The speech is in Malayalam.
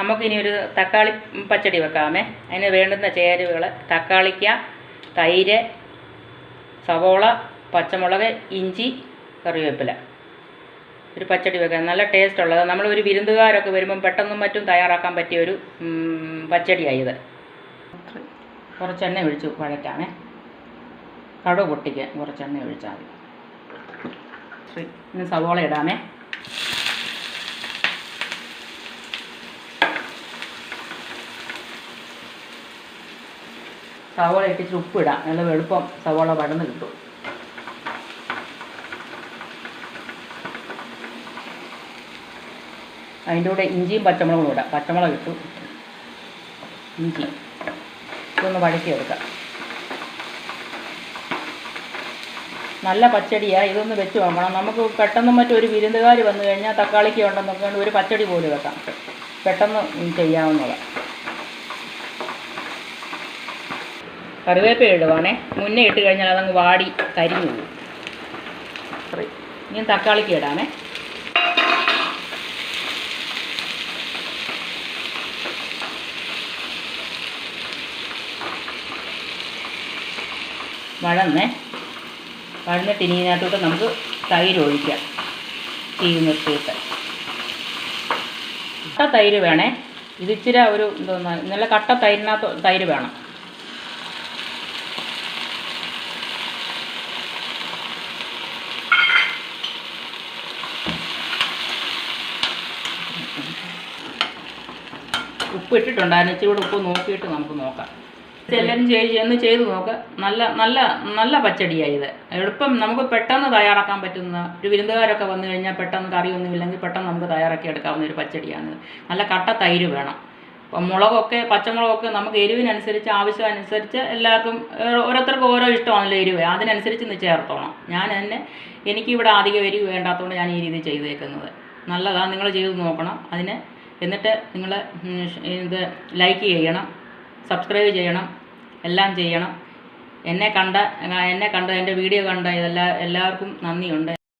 നമുക്കിനി ഒരു തക്കാളി പച്ചടി വെക്കാമേ. അതിന് വേണ്ടുന്ന ചേരുവകൾ തക്കാളിക്ക തൈര് സവോള പച്ചമുളക് ഇഞ്ചി കറിവേപ്പില. ഒരു പച്ചടി വെക്കാം. നല്ല ടേസ്റ്റ് ഉള്ളത്. നമ്മൾ ഒരു വിരുന്നുകാരൊക്കെ വരുമ്പം പെട്ടെന്നും മറ്റും തയ്യാറാക്കാൻ പറ്റിയ ഒരു പച്ചടിയായത് കുറച്ച് എണ്ണ ഒഴിച്ച് വഴറ്റാമേ. കടുക് പൊട്ടിക്കാൻ കുറച്ച് എണ്ണ ഒഴിച്ചാൽ മതി. സവോള ഇടാമേ. സവോള ഇട്ടിച്ച് ഉപ്പ് ഇടാം നല്ല എളുപ്പം സവോള വഴന്ന് കിട്ടും. അതിന്റെ കൂടെ ഇഞ്ചിയും പച്ചമുളകും ഇടാം. പച്ചമുളക് ഇട്ടു. ഇഞ്ചി. ഇതൊന്ന് വഴറ്റിയെടുക്കാം. നല്ല പച്ചടിയാണ് ഇതൊന്ന് വെച്ച് നോക്കണം. നമുക്ക് പെട്ടെന്ന് മറ്റൊരു വിരുന്നുകാർ വന്നു കഴിഞ്ഞാൽ തക്കാളിക്ക് ഉണ്ടെന്നൊക്കെ ഒരു പച്ചടി പോലും വെക്കാം. പെട്ടെന്ന് ചെയ്യാവുന്നതാണ് കറിവേപ്പില ഇടുവാണേ. മുന്നേ ഇട്ട് കഴിഞ്ഞാൽ അതങ്ങ് വാടി കരിഞ്ഞു പോകും. ഇനി തക്കാളിക്ക് ഇടാമേ. വഴന്നേ. വഴന്നിട്ട് ഇനി ഇതിനകത്തോട്ട് നമുക്ക് തൈര് ഒഴിക്കാം. തീ നിർത്തിയിട്ട്. കട്ട തൈര് വേണേ. ഇതിച്ചിരി ഒരു എന്തോന്നാ നല്ല കട്ട തൈരിനകത്ത് തൈര് വേണം. ഉപ്പ് ഇട്ടിട്ടുണ്ടായിരുന്നു. ഇച്ചിരി കൂടെ ഉപ്പ് നോക്കിയിട്ട് നമുക്ക് നോക്കാം. എല്ലാവരും ചെയ്ത് ഒന്ന് ചെയ്ത് നോക്ക്. നല്ല നല്ല നല്ല പച്ചടിയായി ഇത്. എളുപ്പം നമുക്ക് പെട്ടെന്ന് തയ്യാറാക്കാൻ പറ്റുന്ന ഒരു വിരുന്നുകാരൊക്കെ വന്നു കഴിഞ്ഞാൽ പെട്ടെന്ന് കറിയൊന്നും ഇല്ലെങ്കിൽ പെട്ടെന്ന് നമുക്ക് തയ്യാറാക്കി എടുക്കാവുന്ന ഒരു പച്ചടിയാണ് നല്ല കട്ട തൈര് വേണം. അപ്പം മുളകൊക്കെ പച്ചമുളകൊക്കെ നമുക്ക് എരിവിനനുസരിച്ച് ആവശ്യമനുസരിച്ച് എല്ലാവർക്കും ഓരോരുത്തർക്കും ഓരോ ഇഷ്ടമാണല്ലോ എരിവ്. അതിനനുസരിച്ച് ചേർത്തോണം. ഞാൻ തന്നെ എനിക്കിവിടെ അധികം എരിവ് വേണ്ടാത്തതുകൊണ്ട് ഞാൻ ഈ രീതി ചെയ്തേക്കുന്നത്. നല്ലതാണ് നിങ്ങൾ ചെയ്ത് നോക്കണം. അതിന് എന്നിട്ട് നിങ്ങൾ ഇത് ലൈക്ക് ചെയ്യണം സബ്സ്ക്രൈബ് ചെയ്യണം എല്ലാം ചെയ്യണം. എന്നെ കണ്ട എന്നെ കണ്ട എന്റെ വീഡിയോ കണ്ട ഇതെല്ലാ എല്ലാവർക്കും നന്ദിയുണ്ട്.